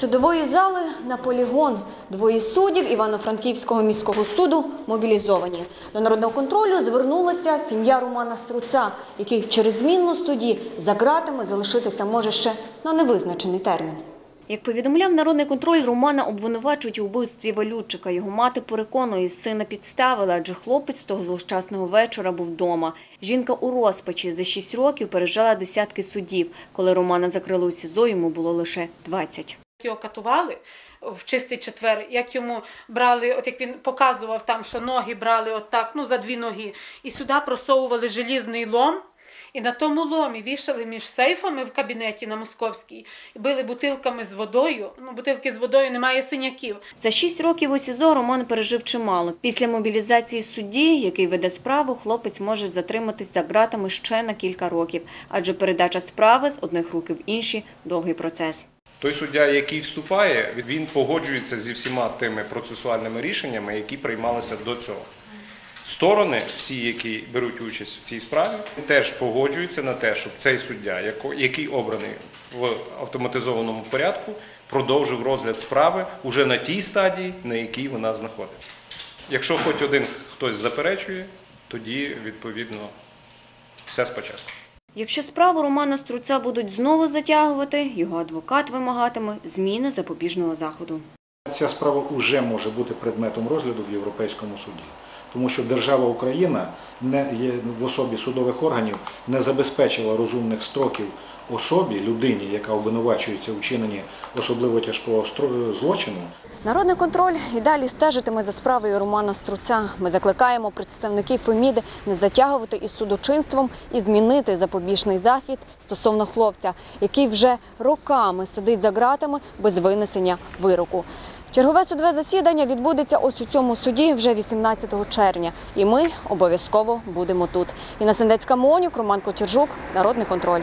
Судової зали на полігон двоє суддів Івано-Франківського міського суду мобілізовані. До народного контролю звернулася сім'я Романа Струця, який через зміну судді за ґратами залишитися може ще на невизначений термін. Як повідомляв народний контроль, Романа обвинувачують у вбивстві Валютчика. Його мати переконує, сина підставили, адже хлопець того злощасного вечора був вдома. Жінка у розпачі за 6 років пережила десятки судів. Коли Романа закрили у СІЗО, йому було лише 20. Його катували в чистий четвер, як йому брали, от як він показував там, що ноги брали отак, ну за дві ноги, і сюди просовували желізний лом. І на тому ломі вішали між сейфами в кабінеті на Московській, били бутилками з водою. Ну, бутилки з водою немає синяків. За 6 років у СІЗО Роман пережив чимало. Після мобілізації судді, який веде справу, хлопець може затриматись за ґратами ще на кілька років, адже передача справи з одних рук в інші – довгий процес. Той суддя, який вступає, він погоджується зі всіма тими процесуальними рішеннями, які приймалися до цього. Сторони, всі, які беруть участь в цій справі, теж погоджуються на те, щоб цей суддя, який обраний в автоматизованому порядку, продовжив розгляд справи уже на тій стадії, на якій вона знаходиться. Якщо хоч один хтось заперечує, тоді відповідно все спочатку. Якщо справу Романа Струця будуть знову затягувати, його адвокат вимагатиме зміни запобіжного заходу. Ця справа вже може бути предметом розгляду в Європейському суді, тому що держава Україна не в особі судових органів не забезпечила розумних строків особі, людині, яка обвинувачується у вчиненні особливо тяжкого стро- злочину, Народний контроль і далі стежитиме за справою Романа Струця. Ми закликаємо представників Феміди не затягувати із судочинством і змінити запобіжний захід стосовно хлопця, який вже роками сидить за ґратами без винесення вироку. Чергове судове засідання відбудеться ось у цьому суді вже 18 червня. І ми обов'язково будемо тут. Інна Сендецька Монюк, Роман Кочержук, Народний контроль.